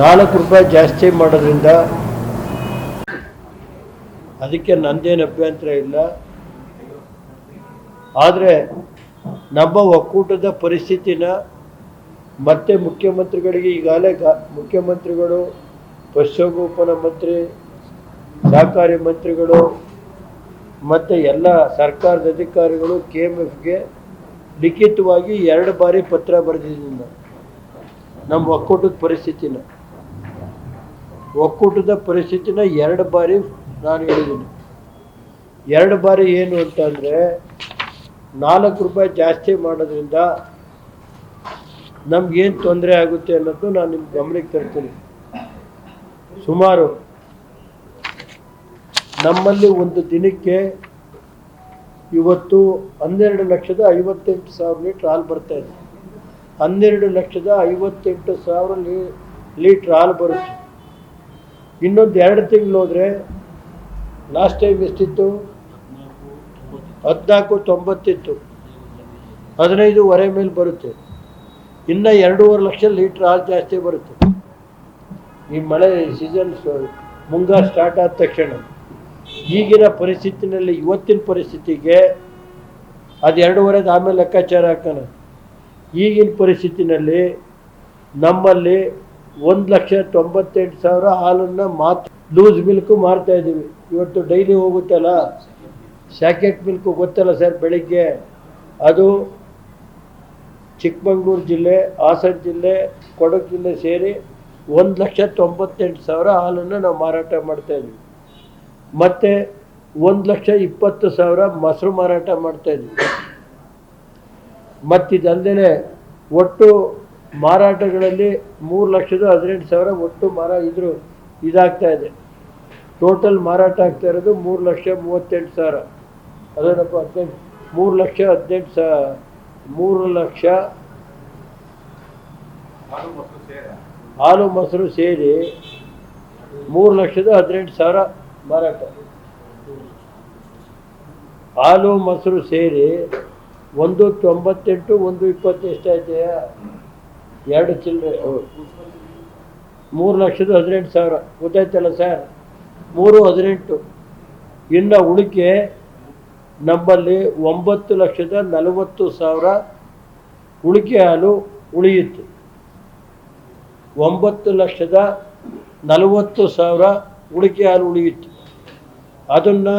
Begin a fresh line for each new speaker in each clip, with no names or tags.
ನಾಲ್ಕು ರೂಪಾಯಿ ಜಾಸ್ತಿ ಮಾಡೋದ್ರಿಂದ ಅದಕ್ಕೆ ನಂದೇನು ಅಭ್ಯಂತರ ಇಲ್ಲ ಆದರೆ ನಮ್ಮ ಒಕ್ಕೂಟದ ಪರಿಸ್ಥಿತಿನ ಮತ್ತೆ ಮುಖ್ಯಮಂತ್ರಿಗಳಿಗೆ ಈಗಾಗಲೇ ಗಾ, ಮುಖ್ಯಮಂತ್ರಿಗಳು, ಪಶುಸಂಗೋಪನಾ ಮಂತ್ರಿ, ಸಹಕಾರಿ ಮಂತ್ರಿಗಳು ಮತ್ತು ಎಲ್ಲ ಸರ್ಕಾರದ ಅಧಿಕಾರಿಗಳು ಕೆ ಎಂ ಎಫ್ಗೆ ಲಿಖಿತವಾಗಿ ಎರಡು ಬಾರಿ ಪತ್ರ ಬರೆದಿದ್ದೀನಿ. ನಮ್ಮ ಒಕ್ಕೂಟದ ಪರಿಸ್ಥಿತಿನ ಒಕ್ಕೂಟದ ಪರಿಸ್ಥಿತಿನ ಎರಡು ಬಾರಿ ನಾನು ಹೇಳಿದ್ದೀನಿ. ಎರಡು ಬಾರಿ ಏನು ಅಂತಂದರೆ ನಾಲ್ಕು ರೂಪಾಯಿ ಜಾಸ್ತಿ ಮಾಡೋದ್ರಿಂದ ನಮಗೇನು ತೊಂದರೆ ಆಗುತ್ತೆ ಅನ್ನೋದು ನಾನು ನಿಮ್ಮ ಗಮನಕ್ಕೆ ತರ್ತೀನಿ. ಸುಮಾರು ನಮ್ಮಲ್ಲಿ ಒಂದು ದಿನಕ್ಕೆ ಇವತ್ತು ಹನ್ನೆರಡು ಲಕ್ಷದ ಐವತ್ತೆಂಟು ಸಾವಿರ ಲೀಟ್ರ್ ಹಾಲು ಬರ್ತಾ ಇದೆ. ಹನ್ನೆರಡು ಲಕ್ಷದ ಐವತ್ತೆಂಟು ಸಾವಿರ ಲೀ, ಲೀಟ್ರ್ ಹಾಲು ಬರುತ್ತೆ. ಇನ್ನೊಂದು ಎರಡು ತಿಂಗಳು ಹೋದರೆ ಲಾಸ್ಟ್ ಟೈಮ್ ಎಷ್ಟಿತ್ತು? ಹದಿನಾಲ್ಕು ತೊಂಬತ್ತಿತ್ತು. ಹದಿನೈದುವರೆ ಮೇಲೆ ಬರುತ್ತೆ. ಇನ್ನು ಎರಡೂವರೆ ಲಕ್ಷ ಲೀಟ್ರ್ ಹಾಲು ಜಾಸ್ತಿ ಬರುತ್ತೆ. ಈ ಮಳೆ ಸೀಸನ್ ಮುಂಗಾರು ಸ್ಟಾರ್ಟ್ ಆದ ತಕ್ಷಣ. ಈಗಿನ ಪರಿಸ್ಥಿತಿನಲ್ಲಿ ಇವತ್ತಿನ ಪರಿಸ್ಥಿತಿಗೆ ಅದು ಎರಡೂವರೆದು ಆಮೇಲೆ ಲೆಕ್ಕಾಚಾರ ಹಾಕೋಣ. ಈಗಿನ ಪರಿಸ್ಥಿತಿನಲ್ಲಿ ನಮ್ಮಲ್ಲಿ ಒಂದು ಲಕ್ಷ ತೊಂಬತ್ತೆಂಟು ಸಾವಿರ ಹಾಲನ್ನು ಮಾತ್ರ ಲೂಸ್ ಮಿಲ್ಕು ಮಾರ್ತಾ ಇದ್ದೀವಿ. ಇವತ್ತು ಡೈಲಿ ಹೋಗುತ್ತಲ್ಲ? ಸ್ಯಾಕೆಟ್ ಮಿಲ್ಕು ಗೊತ್ತಲ್ಲ ಸರ್ ಬೆಳಿಗ್ಗೆ? ಅದು ಚಿಕ್ಕಮಂಗ್ಳೂರು ಜಿಲ್ಲೆ, ಹಾಸನ ಜಿಲ್ಲೆ, ಕೊಡಗು ಜಿಲ್ಲೆ ಸೇರಿ ಒಂದು ಲಕ್ಷ ತೊಂಬತ್ತೆಂಟು ಸಾವಿರ ಹಾಲನ್ನು ನಾವು ಮಾರಾಟ ಮಾಡ್ತಾ ಇದ್ವಿ ಮತ್ತು ಒಂದು ಲಕ್ಷ ಇಪ್ಪತ್ತು ಸಾವಿರ ಮೊಸರು ಮಾರಾಟ ಮಾಡ್ತಾ ಇದ್ವಿ ಮತ್ತಿದಲ್ಲದೆ ಒಟ್ಟು ಮಾರಾಟಗಳಲ್ಲಿ ಮೂರು ಲಕ್ಷದ ಹದಿನೆಂಟು ಸಾವಿರ ಒಟ್ಟು ಮರ ಇದ್ರು ಇದಾಗ್ತಾ ಇದೆ. ಟೋಟಲ್ ಮಾರಾಟ ಆಗ್ತಾ ಇರೋದು ಮೂರು ಲಕ್ಷ ಮೂವತ್ತೆಂಟು ಸಾವಿರ. ಅದೇನಪ್ಪ ಹದಿನೆಂಟು ಮೂರು ಲಕ್ಷ ಹದಿನೆಂಟು ಸಾ, ಮೂರು ಲಕ್ಷ ಹಾಲು ಮೊಸರು ಸೇರಿ ಮೂರು ಲಕ್ಷದ ಹದಿನೆಂಟು ಸಾವಿರ ಮಾರಾಟ. ಹಾಲು ಮೊಸರು ಸೇರಿ ಒಂದು ತೊಂಬತ್ತೆಂಟು, ಒಂದು ಇಪ್ಪತ್ತು ಎಷ್ಟಾಯ್ತೆ ಎರಡು ಚಿಲ್ಲರೆ ಮೂರು ಲಕ್ಷದ ಹದಿನೆಂಟು ಸಾವಿರ. ಗೊತ್ತಾಯ್ತಲ್ಲ ಸರ್? ಮೂರು ಹದಿನೆಂಟು. ಇನ್ನು ಉಳಿಕೆ ನಮ್ಮಲ್ಲಿ ಒಂಬತ್ತು ಲಕ್ಷದ ನಲವತ್ತು ಸಾವಿರ ಉಳಿಕೆ ಹಾಲು ಉಳಿಯಿತು. ಒಂಬತ್ತು ಲಕ್ಷದ ನಲವತ್ತು ಸಾವಿರ ಉಳಿಕೆ ಹಾಲು ಉಳಿಯಿತು. ಅದನ್ನು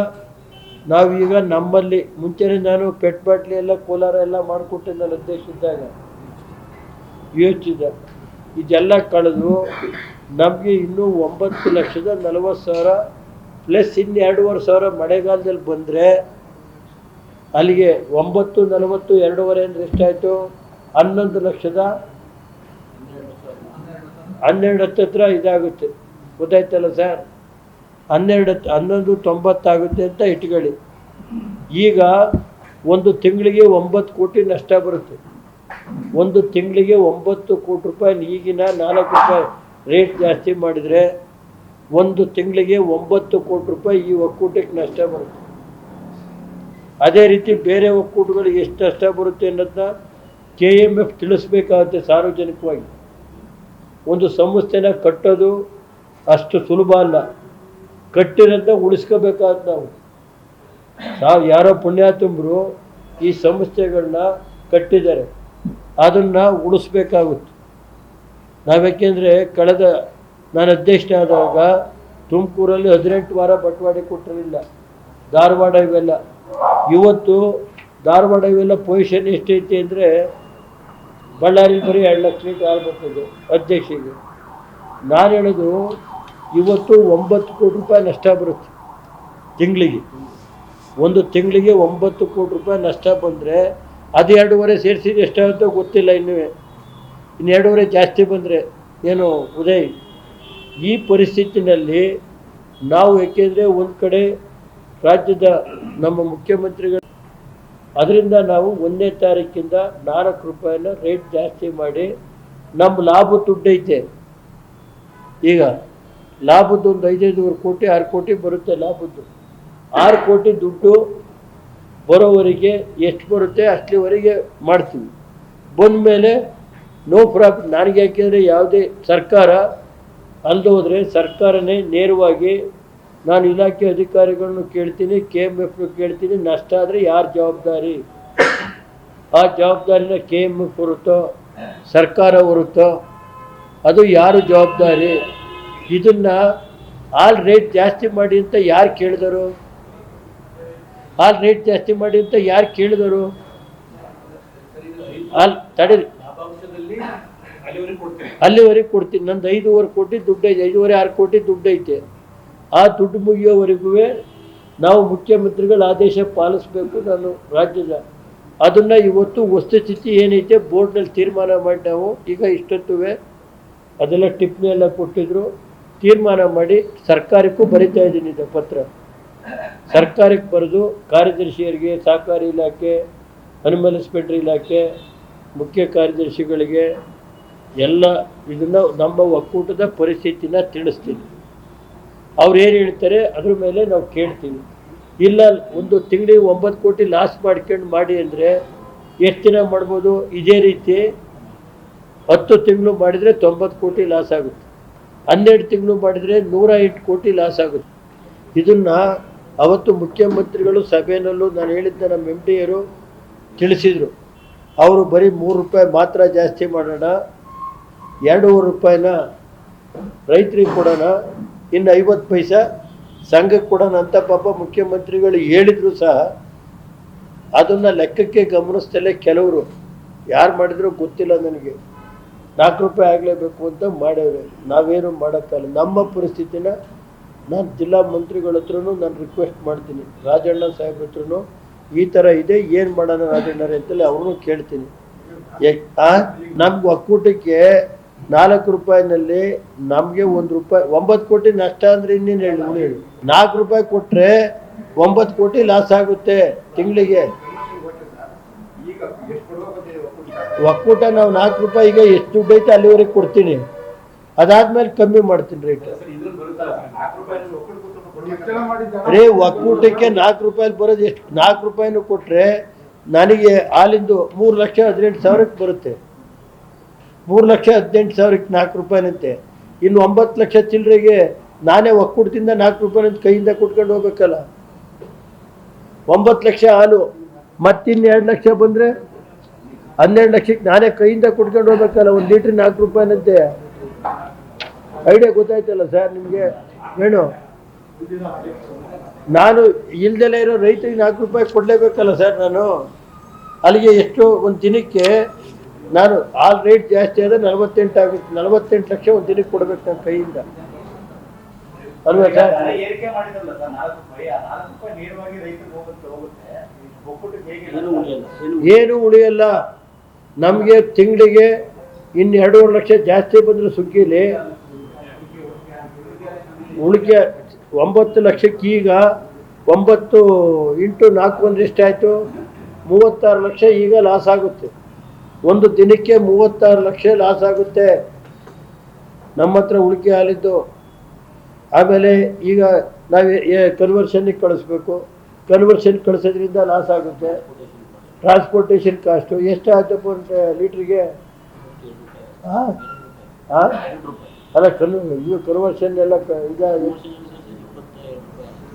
ನಾವೀಗ ನಮ್ಮಲ್ಲಿ, ಮುಂಚೆನೇ ನಾನು ಪೆಟ್ ಬಾಟ್ಲಿ ಎಲ್ಲ ಕೋಲಾರ ಎಲ್ಲ ಮಾಡಿಕೊಟ್ಟಿದ್ದಲ್ಲ ಉದ್ದೇಶಿದ್ದಾಗ ಇದ್ದಾಗ ಯೋಚಿಸಿದ. ಇದೆಲ್ಲ ಕಳೆದು ನಮಗೆ ಇನ್ನೂ ಒಂಬತ್ತು ಲಕ್ಷದ ನಲವತ್ತು ಸಾವಿರ ಪ್ಲಸ್ ಇನ್ನು ಎರಡೂವರೆ ಸಾವಿರ ಮಳೆಗಾಲದಲ್ಲಿ ಬಂದರೆ ಅಲ್ಲಿಗೆ ಒಂಬತ್ತು, ನಲವತ್ತು, ಎರಡೂವರೆ ಅಂದರೆ ಎಷ್ಟಾಯಿತು? ಹನ್ನೊಂದು ಲಕ್ಷದ ಹನ್ನೆರಡು ಹತ್ತತ್ರ ಇದಾಗುತ್ತೆ. ಗೊತ್ತಾಯ್ತಲ್ಲ ಸರ್? ಹನ್ನೆರಡು ಹನ್ನೊಂದು ತೊಂಬತ್ತಾಗುತ್ತೆ ಅಂತ ಇಟ್ಕೊಳ್ಳಿ. ಈಗ ಒಂದು ತಿಂಗಳಿಗೆ ಒಂಬತ್ತು ಕೋಟಿ ನಷ್ಟ ಬರುತ್ತೆ. ಒಂದು ತಿಂಗಳಿಗೆ ಒಂಬತ್ತು ಕೋಟಿ ರೂಪಾಯಿ, ಈಗಿನ ನಾಲ್ಕು ರೂಪಾಯಿ ರೇಟ್ ಜಾಸ್ತಿ ಮಾಡಿದರೆ ಒಂದು ತಿಂಗಳಿಗೆ ಒಂಬತ್ತು ಕೋಟಿ ರೂಪಾಯಿ ಈ ಒಕ್ಕೂಟಕ್ಕೆ ನಷ್ಟ ಬರುತ್ತೆ. ಅದೇ ರೀತಿ ಬೇರೆ ಒಕ್ಕೂಟಗಳಿಗೆ ಎಷ್ಟು ನಷ್ಟ ಬರುತ್ತೆ ಅನ್ನೋದನ್ನ ಕೆ ಎಂ ಎಫ್ ತಿಳಿಸ್ಬೇಕಾಗುತ್ತೆ ಸಾರ್ವಜನಿಕವಾಗಿ. ಒಂದು ಸಂಸ್ಥೆನ ಕಟ್ಟೋದು ಅಷ್ಟು ಸುಲಭ ಅಲ್ಲ. ಕಟ್ಟಿರೋದನ್ನ ಉಳಿಸ್ಕೋಬೇಕಾದ ನಾವು. ನಾವು ಯಾರೋ ಪುಣ್ಯಾತುಂಬರು ಈ ಸಂಸ್ಥೆಗಳನ್ನ ಕಟ್ಟಿದ್ದಾರೆ. ಅದನ್ನು ಉಳಿಸ್ಬೇಕಾಗುತ್ತೆ. ನಾವ್ಯಾಕೆಂದರೆ ಕಳೆದ, ನಾನು ಅಧ್ಯಕ್ಷನಾದಾಗ ತುಮಕೂರಲ್ಲಿ ಹದಿನೆಂಟು ವಾರ ಬಟ್ವಾಡೆ ಕೊಟ್ಟಿರಲಿಲ್ಲ. ಧಾರವಾಡ ಇವೆಲ್ಲ. ಇವತ್ತು ಧಾರವಾಡ ಇವೆಲ್ಲ ಪೊಸಿಷನ್ ಎಷ್ಟೈತಿ ಅಂದರೆ ಬಳ್ಳಾರಿ ಬರೀ ಎರಡು ಲಕ್ಷ ಹಾಲು ಬರ್ತದೆ ಅಧ್ಯಕ್ಷಿಗೆ. ನಾನು ಹೇಳೋದು ಇವತ್ತು ಒಂಬತ್ತು ಕೋಟಿ ರೂಪಾಯಿ ನಷ್ಟ ಬರುತ್ತೆ ತಿಂಗಳಿಗೆ. ಒಂದು ತಿಂಗಳಿಗೆ ಒಂಬತ್ತು ಕೋಟಿ ರೂಪಾಯಿ ನಷ್ಟ ಬಂದರೆ ಅದು ಎರಡೂವರೆ ಸೇರಿಸಿದ್ರೆ ಎಷ್ಟಾಗುತ್ತೋ ಗೊತ್ತಿಲ್ಲ ಇನ್ನೂ. ಇನ್ನು ಎರಡೂವರೆ ಜಾಸ್ತಿ ಬಂದರೆ ಏನು ಉದಯ್, ಈ ಪರಿಸ್ಥಿತಿನಲ್ಲಿ ನಾವು ಏಕೆಂದರೆ ಒಂದು ಕಡೆ ರಾಜ್ಯದ ನಮ್ಮ ಮುಖ್ಯಮಂತ್ರಿಗಳು ಅದರಿಂದ ನಾವು ಒಂದನೇ ತಾರೀಕಿಂದ ನಾಲ್ಕು ರೂಪಾಯಿನ ರೇಟ್ ಜಾಸ್ತಿ ಮಾಡಿ ನಮ್ಮ ಲಾಭ ದುಡ್ಡೈತೆ ಈಗ ಲಾಭದ್ದು ಒಂದು ಐದೈದೂವರೆ ಕೋಟಿ, ಆರು ಕೋಟಿ ಬರುತ್ತೆ ಲಾಭದ್ದು. ಆರು ಕೋಟಿ ದುಡ್ಡು ಬರೋವರೆಗೆ ಎಷ್ಟು ಬರುತ್ತೆ ಅಷ್ಟರವರೆಗೆ ಮಾಡ್ತೀವಿ. ಬಂದ ಮೇಲೆ ನೋ ಪ್ರಾಫಿಟ್ ನನಗೆ ಯಾಕೆಂದರೆ ಯಾವುದೇ ಸರ್ಕಾರ ಅಲ್ಲದೋದ್ರೆ ಸರ್ಕಾರನೇ ನೇರವಾಗಿ ನಾನು ಇಲಾಖೆ ಅಧಿಕಾರಿಗಳನ್ನು ಕೇಳ್ತೀನಿ, ಕೆ ಎಂ ಎಫ್ ಕೇಳ್ತೀನಿ, ನಷ್ಟ ಆದರೆ ಯಾರು ಜವಾಬ್ದಾರಿ? ಆ ಜವಾಬ್ದಾರಿನ ಕೆ ಎಂ ಎಫ್ ಹೊರುತ್ತೋ ಸರ್ಕಾರ ಹೊರುತ್ತೋ ಅದು ಯಾರು ಜವಾಬ್ದಾರಿ? ಇದನ್ನು ಆಲ್ ರೇಟ್ ಜಾಸ್ತಿ ಮಾಡಿ ಅಂತ ಯಾರು ಕೇಳಿದರು? ಹಾಲ್ ರೇಟ್ ಜಾಸ್ತಿ ಮಾಡಿ ಅಂತ ಯಾರು ಕೇಳಿದರು ಹಾಲು ತಡೀರಿ.
ಅಲ್ಲಿವರೆಗೆ ಕೊಡ್ತೇನೆ.
ನಂದು ಐದೂವರೆ ಕೋಟಿ ದುಡ್ಡು ಐದೂವರೆ ಆರು ಕೋಟಿ ದುಡ್ಡು ಐತೆ ಆ ದುಡ್ಡು ಮುಗಿಯೋವರೆಗೂ ನಾವು ಮುಖ್ಯಮಂತ್ರಿಗಳ ಆದೇಶ ಪಾಲಿಸಬೇಕು ನಾನು ರಾಜ್ಯದ. ಅದನ್ನು ಇವತ್ತು ವಸ್ತುಸ್ಥಿತಿ ಏನೈತೆ ಬೋರ್ಡ್ನಲ್ಲಿ ತೀರ್ಮಾನ ಮಾಡಿ ನಾವು. ಈಗ ಇಷ್ಟೊತ್ತುವೆ ಅದೆಲ್ಲ ಟಿಪ್ಪಣಿ ಎಲ್ಲ ಕೊಟ್ಟಿದ್ರು. ತೀರ್ಮಾನ ಮಾಡಿ ಸರ್ಕಾರಕ್ಕೂ ಬರಿತಾ ಇದ್ದೀನಿ ಇದು ಪತ್ರ. ಸರ್ಕಾರಕ್ಕೆ ಬರೆದು ಕಾರ್ಯದರ್ಶಿಯರಿಗೆ ಸಹಕಾರಿ ಇಲಾಖೆ ಅನಿಮಲ್ ಹಸ್ಬೆಂಡ್ರಿ ಇಲಾಖೆ, ಮುಖ್ಯ ಕಾರ್ಯದರ್ಶಿಗಳಿಗೆ ಎಲ್ಲ ಇದನ್ನು ನಮ್ಮ ಒಕ್ಕೂಟದ ಪರಿಸ್ಥಿತಿನ ತಿಳಿಸ್ತೀವಿ ಅವ್ರು ಏನು ಹೇಳ್ತಾರೆ ಅದ್ರ ಮೇಲೆ ನಾವು ಕೇಳ್ತೀವಿ. ಇಲ್ಲ, ಒಂದು ತಿಂಗಳಿಗೆ ಒಂಬತ್ತು ಕೋಟಿ ಲಾಸ್ ಮಾಡ್ಕೊಂಡು ಮಾಡಿ ಅಂದರೆ ಎಷ್ಟು ದಿನ ಮಾಡ್ಬೋದು? ಇದೇ ರೀತಿ ಹತ್ತು ತಿಂಗಳು ಮಾಡಿದರೆ ತೊಂಬತ್ತು ಕೋಟಿ ಲಾಸ್ ಆಗುತ್ತೆ. ಹನ್ನೆರಡು ತಿಂಗಳು ಮಾಡಿದರೆ ನೂರ ಕೋಟಿ ಲಾಸ್ ಆಗುತ್ತೆ. ಇದನ್ನು ಅವತ್ತು ಮುಖ್ಯಮಂತ್ರಿಗಳು ಸಭೆಯಲ್ಲೂ ನಾನು ಹೇಳಿದ್ದ ನಮ್ಮ ಎಂ ಡಿಯರು ತಿಳಿಸಿದರು. ಅವರು ಬರೀ ಮೂರು ರೂಪಾಯಿ ಮಾತ್ರ ಜಾಸ್ತಿ ಮಾಡೋಣ, ಎರಡೂವರೆ ರೂಪಾಯಿನ ರೈತರಿಗೆ ಕೊಡೋಣ, ಇನ್ನು ಐವತ್ತು ಪೈಸಾ ಸಂಘಕ್ಕೆ ಕೊಡೋಣ ಅಂತ ಪಾಪ ಮುಖ್ಯಮಂತ್ರಿಗಳು ಹೇಳಿದ್ರು ಸಹ. ಅದನ್ನು ಲೆಕ್ಕಕ್ಕೆ ಗಮನಿಸ್ತಲೇ ಕೆಲವರು. ಯಾರು ಮಾಡಿದ್ರು ಗೊತ್ತಿಲ್ಲ ನನಗೆ. ನಾಲ್ಕು ರೂಪಾಯಿ ಆಗಲೇಬೇಕು ಅಂತ ಮಾಡ್ಯವ್ರೆ ನಾವೇನು ಮಾಡೋಕ್ಕಲ್ಲ ನಮ್ಮ ಪರಿಸ್ಥಿತಿನ ನಾನು ಜಿಲ್ಲಾ ಮಂತ್ರಿಗಳ ಹತ್ರನು ನಾನು ರಿಕ್ವೆಸ್ಟ್ ಮಾಡ್ತೀನಿ. ರಾಜಣ್ಣ ಸಾಹೇಬ್ರ ಹತ್ರನು ಈ ಥರ ಇದೆ, ಏನು ಮಾಡೋಣ ರಾಜಣ್ಣರೇ ಅಂತೇಳಿ ಅವ್ರನ್ನೂ ಕೇಳ್ತೀನಿ. ನಮ್ಗೆ ಒಕ್ಕೂಟಕ್ಕೆ ನಾಲ್ಕು ರೂಪಾಯಿನಲ್ಲಿ ನಮಗೆ ಒಂದು ರೂಪಾಯಿ, ಒಂಬತ್ತು ಕೋಟಿ ನಷ್ಟ ಅಂದರೆ ಇನ್ನೇನು ಹೇಳಿ ಹೇಳಿ ನಾಲ್ಕು ರೂಪಾಯಿ ಕೊಟ್ಟರೆ ಒಂಬತ್ತು ಕೋಟಿ ಲಾಸ್ ಆಗುತ್ತೆ ತಿಂಗಳಿಗೆ?
ಒಕ್ಕೂಟ
ನಾವು ನಾಲ್ಕು ರೂಪಾಯಿಗೆ ಎಷ್ಟು ದುಡ್ಡು ಐತೆ ಅಲ್ಲಿವರೆಗೆ ಕೊಡ್ತೀನಿ. ಅದಾದ್ಮೇಲೆ ಕಮ್ಮಿ ಮಾಡ್ತೀನಿ ರೇಟ್ ರೇ ಒಕ್ಕೂಟಕ್ಕೆ ನಾಲ್ಕು ರೂಪಾಯಿ ಬರೋದು ಎಷ್ಟು? ನಾಲ್ಕು ರೂಪಾಯಿನೂ ಕೊಟ್ಟರೆ ನನಗೆ ಹಾಲಿಂದು ಮೂರು ಲಕ್ಷ ಹದಿನೆಂಟು ಸಾವಿರಕ್ಕೆ ಬರುತ್ತೆ. ಮೂರು ಲಕ್ಷ ಹದಿನೆಂಟು ಸಾವಿರಕ್ಕೆ ನಾಲ್ಕು ರೂಪಾಯಿನಂತೆ. ಇನ್ನು ಒಂಬತ್ತು ಲಕ್ಷ ಚಿಲ್ಲರೆಗೆ ನಾನೇ ಒಕ್ಕೂಟದಿಂದ ನಾಲ್ಕು ರೂಪಾಯಿನಂತ ಕೈಯಿಂದ ಕೊಟ್ಕೊಂಡು ಹೋಗ್ಬೇಕಲ್ಲ. ಒಂಬತ್ತು ಲಕ್ಷ ಹಾಲು, ಮತ್ತಿನ್ನು ಎರಡು ಲಕ್ಷ ಬಂದರೆ ಹನ್ನೆರಡು ಲಕ್ಷಕ್ಕೆ ನಾನೇ ಕೈಯಿಂದ ಕೊಟ್ಕೊಂಡು ಹೋಗ್ಬೇಕಲ್ಲ, ಒಂದು ಲೀಟ್ರ್ ನಾಲ್ಕು ರೂಪಾಯಿನಂತೆ. ಐಡಿಯಾ ಗೊತ್ತಾಯ್ತಲ್ಲ ಸರ್ ನಿಮಗೆ? ಏನು? ನಾನು ಇಲ್ದಲೇ ಇರೋ ರೈತರಿಗೆ ನಾಲ್ಕು ರೂಪಾಯಿ ಕೊಡಲೇಬೇಕಲ್ಲ ಸರ್ ನಾನು? ಅಲ್ಲಿಗೆ ಎಷ್ಟು? ಒಂದು ದಿನಕ್ಕೆ ನಾನು ಆಲ್ ರೇಟ್ ಜಾಸ್ತಿ ಆದರೆ ನಲವತ್ತೆಂಟು ಆಗುತ್ತೆ ನಲವತ್ತೆಂಟು ಲಕ್ಷ ಒಂದು ದಿನಕ್ಕೆ ಕೊಡಬೇಕು ನನ್ನ ಕೈಯಿಂದ. ಅಲ್ವಾ ಸರ್ ಏನು ಉಳಿಯಲ್ಲ ನಮಗೆ ತಿಂಗಳಿಗೆ ಇನ್ನು ಎರಡೂವರೆ ಲಕ್ಷ ಜಾಸ್ತಿ ಬಂದರೆ ಸುಗ್ಗಿಲಿ. ಉಳಿಕೆ ಒಂಬತ್ತು ಲಕ್ಷಕ್ಕೆ ಈಗ ಒಂಬತ್ತು ಇಂಟು ನಾಲ್ಕು ಒಂದು ಎಷ್ಟಾಯಿತು? ಮೂವತ್ತಾರು ಲಕ್ಷ ಈಗ ಲಾಸ್ ಆಗುತ್ತೆ. ಒಂದು ದಿನಕ್ಕೆ ಮೂವತ್ತಾರು ಲಕ್ಷ ಲಾಸ್ ಆಗುತ್ತೆ. ನಮ್ಮ ಹತ್ರ ಉಳಿಕೆ ಹಾಲಿದ್ದು ಆಮೇಲೆ ಈಗ ನಾವು ಕನ್ವರ್ಷನ್ಗೆ ಕಳಿಸ್ಬೇಕು. ಕನ್ವರ್ಷನ್ ಕಳಿಸೋದ್ರಿಂದ ಲಾಸ್ ಆಗುತ್ತೆ. ಟ್ರಾನ್ಸ್ಪೋರ್ಟೇಷನ್ ಕಾಸ್ಟು ಎಷ್ಟು ಆಯ್ತಪ್ಪ ಒಂದು ಲೀಟ್ರಿಗೆ? ಹಾಂ ಹಾಂ ಅಲ್ಲ, ಕಲ್ಲು ಇದು ಕನ್ವರ್ಷನ್ ಎಲ್ಲ ಕ ಈಗ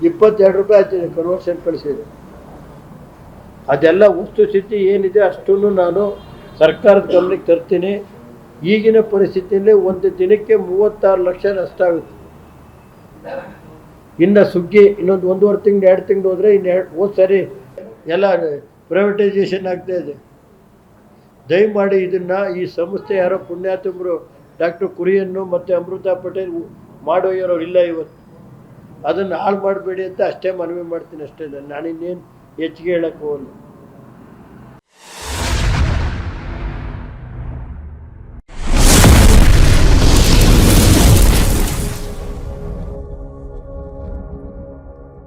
ಇಪ್ಪತ್ತೆರಡು ರೂಪಾಯಿ ಆಯ್ತು ಕನ್ವರ್ಷನ್ ಕಳಿಸಿದೆ ಅದೆಲ್ಲ ವಸ್ತುಸ್ಥಿತಿ ಏನಿದೆ ಅಷ್ಟನ್ನು ನಾನು ಸರ್ಕಾರದ ಗಮನಕ್ಕೆ ತರ್ತೀನಿ. ಈಗಿನ ಪರಿಸ್ಥಿತಿಯಲ್ಲಿ ಒಂದು ದಿನಕ್ಕೆ ಮೂವತ್ತಾರು ಲಕ್ಷ ನಷ್ಟ ಆಗುತ್ತೆ. ಇನ್ನು ಸುಗ್ಗಿ, ಇನ್ನೊಂದು ಒಂದೂವರೆ ತಿಂಗಳು, ಎರಡು ತಿಂಗಳು ಹೋದರೆ ಇನ್ನು ಹೋದ ಸರಿ ಎಲ್ಲ ಪ್ರೈವೇಟೈಸೇಷನ್ ಆಗ್ತಾ ಇದೆ. ದಯಮಾಡಿ ಇದನ್ನು ಈ ಸಂಸ್ಥೆ ಯಾರೋ ಪುಣ್ಯಾತುಮರು ಡಾಕ್ಟರ್ ಕುರಿಯನ್ನು ಮತ್ತು ಅಮೃತ ಪಟೇಲ್ ಮಾಡೋಯ್ಯರೋರು ಇಲ್ಲ ಇವತ್ತು. ಅದನ್ನು ಹಾಳು ಮಾಡಬೇಡಿ ಅಂತ ಅಷ್ಟೇ ಮನವಿ ಮಾಡ್ತೀನಿ ಅಷ್ಟೇ. ನಾನು ಇನ್ನೇನು ಹೆಚ್ಚಿಗೆ ಹೇಳೋಕ್ಕೆ ಹೋಗಲ್ಲ.